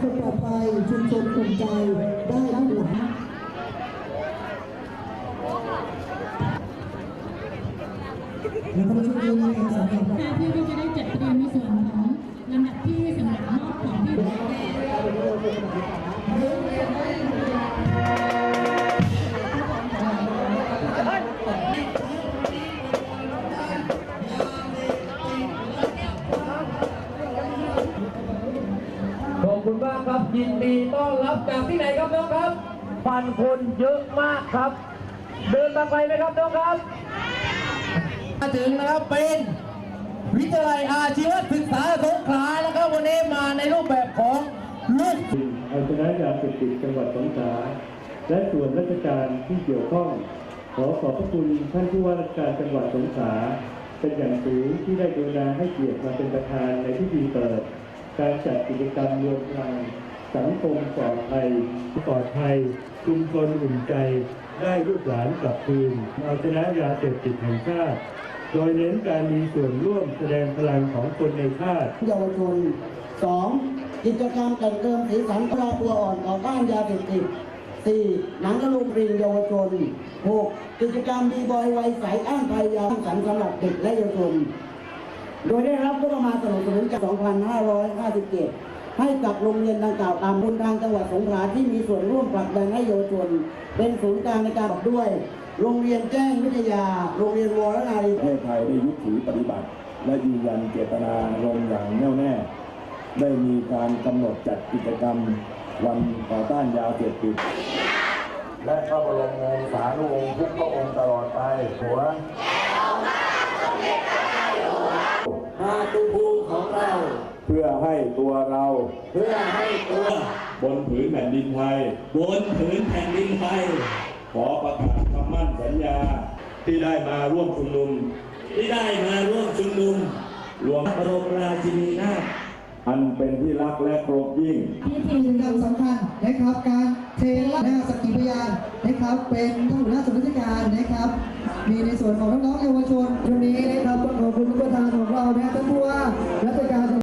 คนปลอดภัยชุมชนอุ่นใจได้รับหลังแล้วก็ชุดยืนในสำคัญค่ะเพื่อที่จะได้จัดเตรียมในส่วนของลำดับที่สำหรับมอบของที่ บคุณมากครับยินดีต้อนรับจากที่ไหนครับน้องครับพันคนเยอะมากครับ เดินมาไกลไหมครับน้องครับ มาถึงนะครับเป็นวิทยาลัยอาชีวศึกษาสงขลานะครับวันนี้มาในรูปแบบของลูกเอาชนะยาเสพติดจังหวัดสงขลาและส่วนราชการที่เกี่ยวข้อง ขอขอบพระคุณท่านผู้ว่าราชการจังหวัดสงขลาเป็นอย่างสูงที่ได้กรุณาให้เกียรติมาเป็นประธานในพิธีเปิด การจัดกิจกรรมรวมพลังสังคมปลอดภัยปลอดภัยชุมชนอุ่นใจ ได้ลูกหลานกลับคืนเอาชนะยาเสพติดแห่งชาติโดยเน้นการมีส่วนร่วมแสดงพลังของคนในชาติเยาวชน 2. กิจกรรมแต่งเติมสีสันครอบครัวอ่อนต่อต้านยาเสพติด 4. หนังกระลุกรีเยาวชน 6. กิจกรรมดีบอยวัยใสอ้างภัยยาสันสำหรับเด็กและเยาวชน โดยได้รับงบประมาณสนับสนุนจาก 2,557 ให้กับโรงเรียนดังกล่าวตามบุญทางจังหวัดสงขลาที่มีส่วนร่วมผลักดันให้เยาวชนเป็นศูนย์กลางในการประกอบด้วย โรงเรียนแจ้งวิทยา โรงเรียนวรนารีประเทศไทยได้ยึดถือปฏิบัติ และยืนยันเจตนาลงอย่างแน่วแน่ ได้มีการกำหนดจัดกิจกรรมวันต่อต้านยาเสพติดและพระบรมวงศานุวงศ์ทุกพระองค์ตลอดไปหัว มาตุภูมิของเรา เพื่อให้ตัวเราเพื่อให้ตัวบนผืนแผ่นดินไทย บนผืนแผ่นดินไทย ขอประกาศคำมั่นสัญญาที่ได้มาร่วมชุมนุม ที่ได้มาร่วมชุมนุมรวมพระบรมราชินีนาถอันเป็นที่รักและเคารพยิ่งพิธีกิจกรรมสำคัญนะครับ การเทหน้าสกขีพยานนะครับ เป็นท่านหัวหน้าส่วนราชการนะครับ มีในส่วนของน้องๆเยาวชนวันนี้